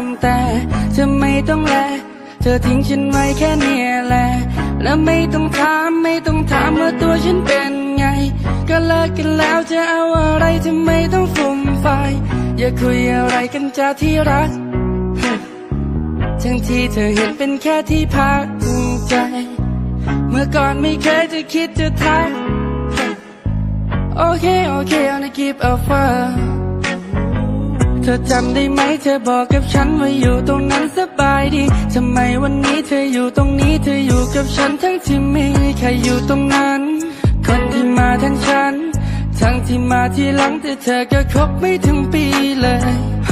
ามแต่เธอไม่ต้องแล เธอทิ้งฉันไว้แค่เนี้ยแหละ แล้วไม่ต้องถามไม่ต้องถามว่าตัวฉันเป็นไง ก็เลิกกันแล้วจะเอาอะไรทำไมต้องฟุ่มไฟายอย่าคุยอะไรกันจ้าที่รัก ทั้งที่เธอเห็นเป็นแค่ที่พักใจ เมื่อก่อนไม่เคยจะคิดจะทัก โอเค โอเค I'll keep offer เธอจำได้ไหมเธอบอกกับฉันว่าอยู่ตรงนั้นสบายดีทำไมวันนี้เธออยู่ตรงนี้เธออยู่กับฉันทั้งที่ไม่มีใครอยู่ตรงนั้น คนที่มาทั้งฉัน ทั้งที่มาที่หลังแต่เธอก็คบไม่ถึงปีเลยโ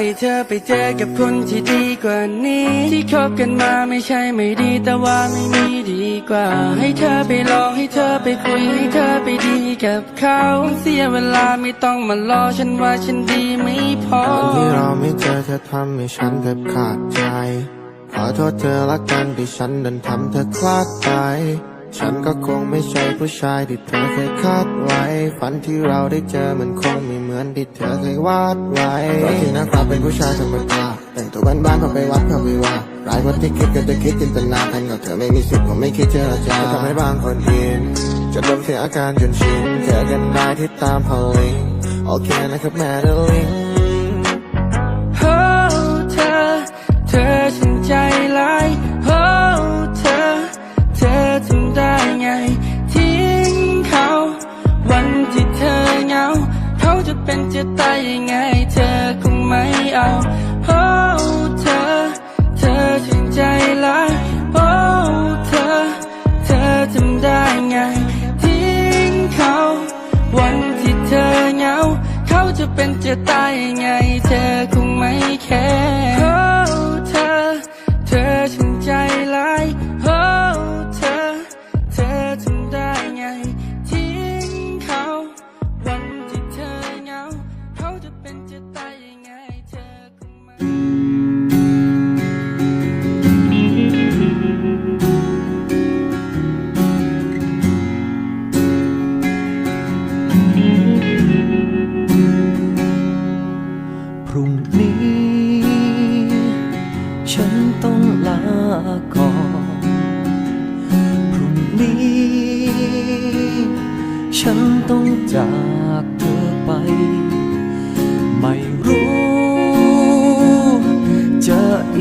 ให้เธอไปเจอกับคนที่ดีกว่านี้ ที่คบกันมาไม่ใช่ไม่ดีแต่ว่าไม่มีดีกว่า ให้เธอไปลองให้เธอไปคุยให้เธอไปดีกับเขาเสียเวลาไม่ต้องมารอฉันว่าฉันดีไม่พอตอนที่เราไม่เจอเธอทำให้ฉันแทบขาดใจขอโทษเธอละกันที่ฉันดันทำเธอคลาดไป ฉันก็คงไม่ใช่ผู้ชายที่เธอเคยคาดไว้ ฝันที่เราได้เจอมันคงไม่เหมือนที่เธอเคยวาดไว้ตอนที่นะครับเป็นผู้ชายธรรมดาแต่งตัวบ้านๆพอไปวัดพอไปว่าร้ายกว่าที่คิดก็จะคิดจินตนาการกับเธอไม่มีสิทธิ์ผมไม่คิดเจรจาทำให้บางคนอินจะดมเสียอาการจนชินแค่กันได้ที่ตามพอลิงโอเคนะครับแม่เดลิงโอ้เธอเธอฉันใจ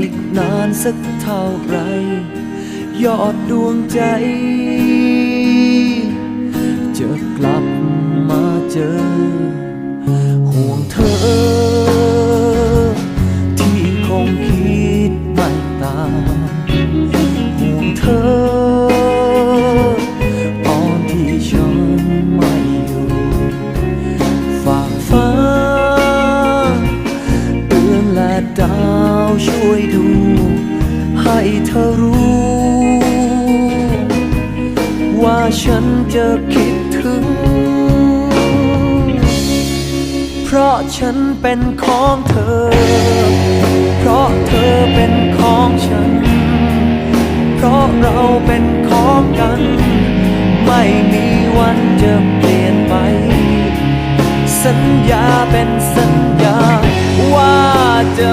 อีกนานสักเท่าไร ยอดดวงใจ จะกลับมาเจอ ห่วงเธอ จะคิดถึง เพราะฉันเป็นของเธอ เพราะเธอเป็นของฉัน เพราะเราเป็นของกัน ไม่มีวันจะเปลี่ยนไป สัญญาเป็นสัญญาว่าจะ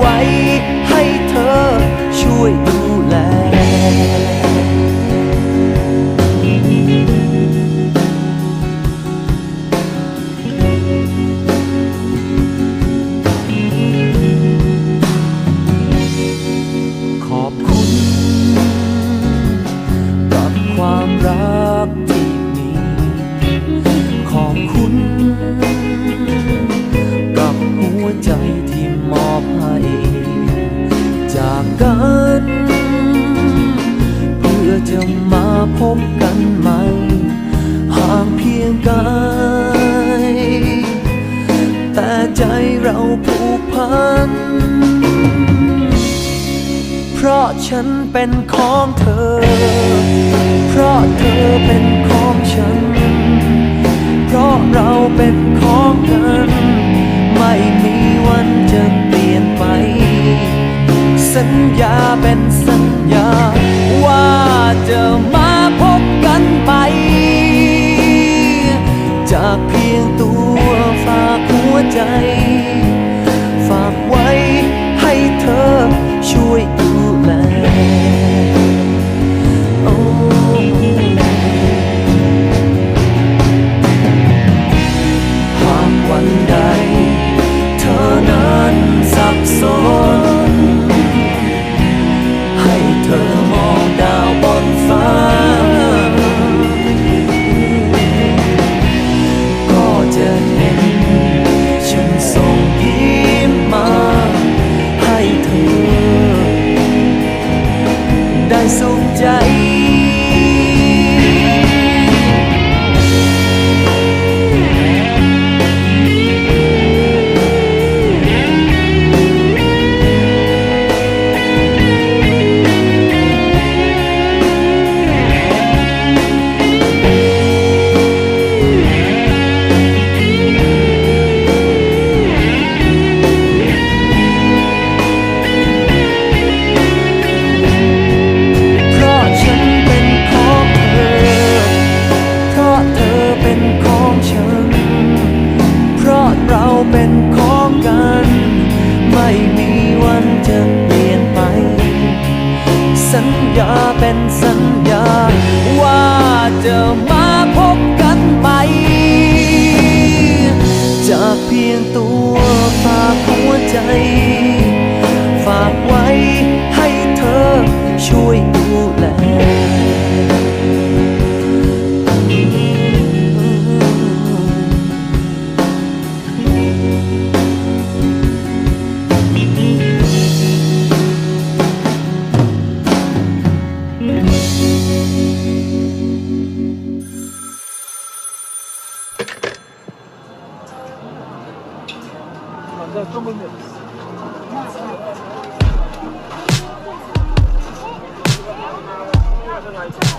ไว้ ฉันเป็นของเธอ เพราะเธอเป็นของฉัน เพราะเราเป็นของกัน ไม่มีวันจะเปลี่ยนไป สัญญาเป็นสัญญาว่าจะม ใจ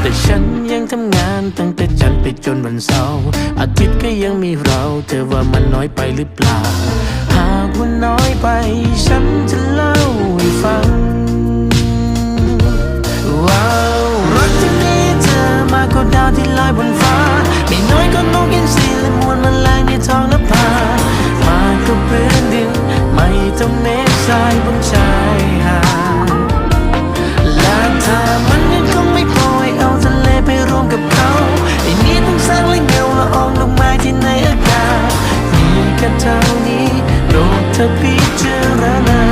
แต่ฉันยังทำงานตั้งแต่จันทร์ไปจนวันเสาร์อาทิตย์ก็ยังมีเรา เธอว่ามันน้อยไปหรือเปล่า หากว่าน้อยไป ฉันจะเล่าให้ฟังว้าวรักที่มีเธอมากกว่าดาวที่ลอยบนฟ้า ไม่น้อยก็นกอินทรีและมวลแมลงในท้องนภามากกว่าพื้นดิน ไม่ต้องเมฆทรายบนชายหาดและถ้ามั กับเขาไอ้นี้ต้องสร้างและเงาละอองดอกไม้ที่ในอากาศมีแค่เท่านี้โปรดเธอพิจารณา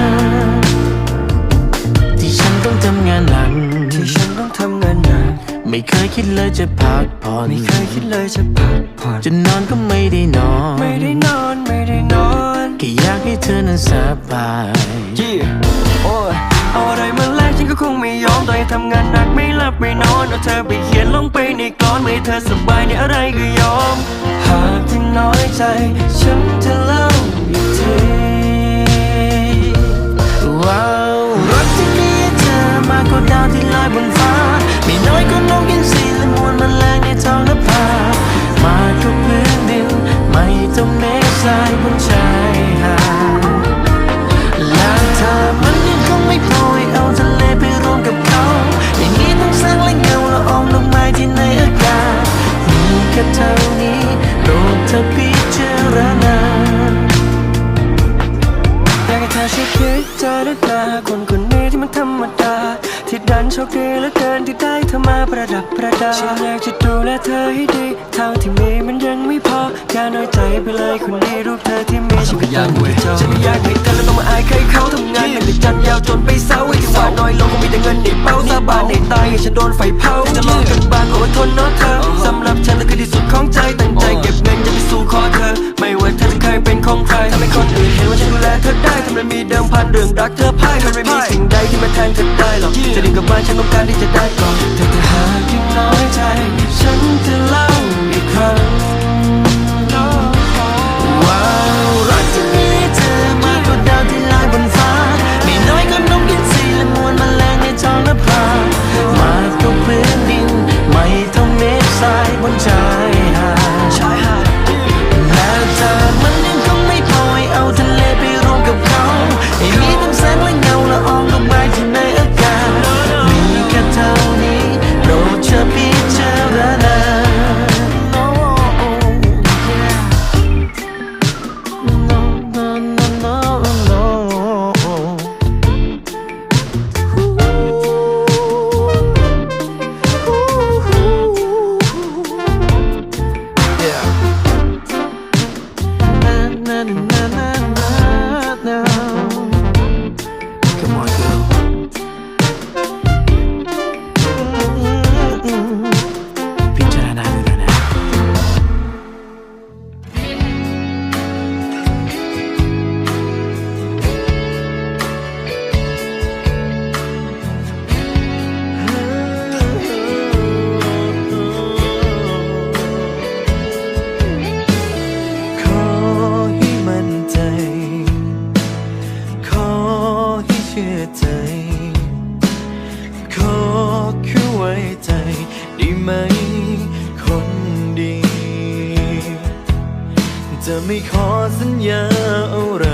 ที่ฉันต้องทำงานหนักที่ฉันต้องทำงานหนักไม่เคยคิดเลยจะพักผ่อนไม่เคยคิดเลยจะพักผ่อนจะนอนก็ไม่ได้นอน ไม่ได้นอนไม่ได้นอนแค่อยากให้เธอนั้นสบายยี่โก็คงไม่ยอมต่อยทำงานหนักไม่หลับไม่นอนเอาเธอไปเขียนลงไปในกลอนไม่เธอสบายในอะไรก็ยอม หากที่น้อยใจฉัน ธอพิจารณาอยากให้เธอช่วยพิจารณาคนคนนี้ที่มันธรรมดาที่ ที่ดันโชคดีเหลือเกินที่ได้เธอมาประดับประดาฉันอยากจะดูแลเธอให้ดีเท่าที่มีมันยังไม่พออย่าน้อยใจไปเลยคนนี้รูปเธอที่มีฉันก็ตั้งไว้จอฉันไม่อยากให้เธอแล้วต้องมาอายใครเขาทำงานเป็นแต่จันยาวจนไปเศร้าไอ้ที่ว่าน้อยลงก็มีแต่เงินในเป้าสาบานในตายให้ฉันโดนไฟเผาจะลองกันบ้างก็อดทนเนาะเธอสำหรับฉันนั่นคือที่สุดของใจตั้งใจเก็บเงินจะไปสู่ขอเธอ ไม่ว่าเธอจะเคยเป็นของใครทำให้คนอื่นเห็นว่าฉันดูแลเธอได้ทำไมมีเดิมพันเรื่องรักเธอพ่ายมันไม่มีสิ่งใด ขอสัญญาอะไร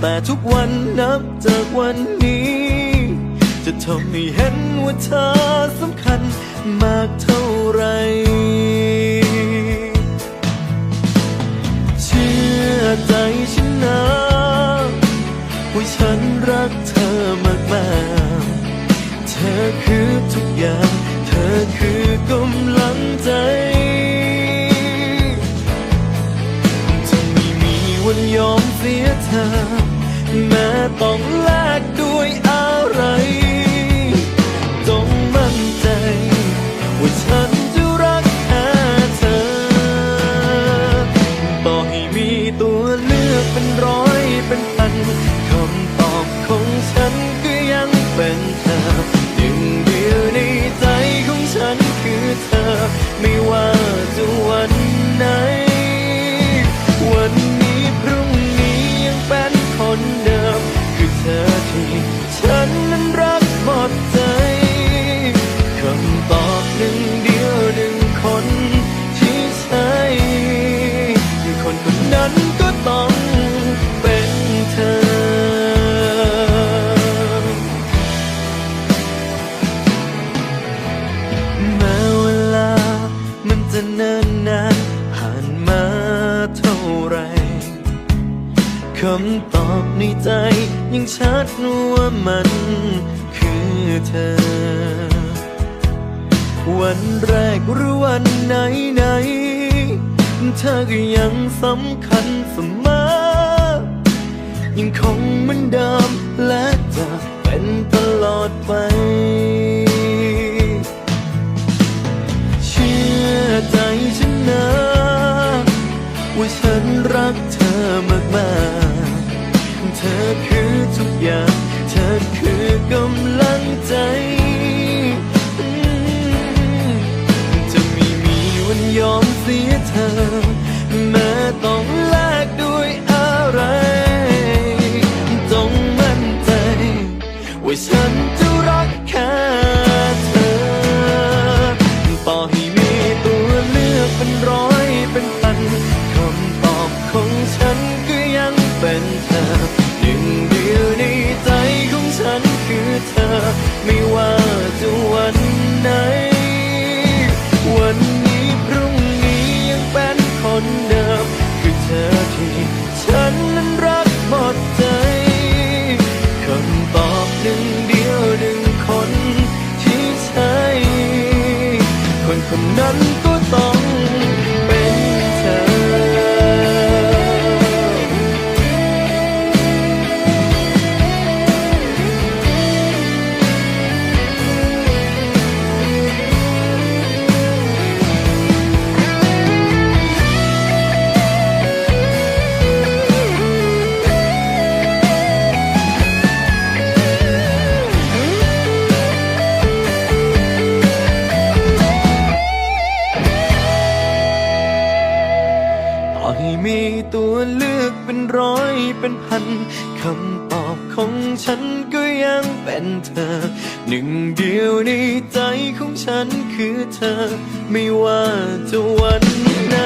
แต่ทุกวันนับจากวันนี้ จะทำให้เห็นว่าเธอสำคัญมากเท่าไรเชื่อใจฉันนะว่าฉันรักเธอมากมากๆเธอคือทุกอย่าง เธอคือกำลังใจ เธอแม้ต้อง วันแรกหรือวันไหนไหนเธอก็ยังสำคัญเสมอ ยังคงเหมือนเดิมและจะเป็นตลอดไป เชื่อใจฉันนะว่าฉันรักเธอมากๆ เธอคือทุกอย่าง เธอคือกำลังใจ เสียเธอแม้ต้องแลกด้วยอะไรต้องมั่นใจว่าฉัน ป็นพันคำตอบของฉันก็ยังเป็นเธอ หนึ่งเดียวในใจของฉันคือเธอ ไม่ว่าจะวันไหน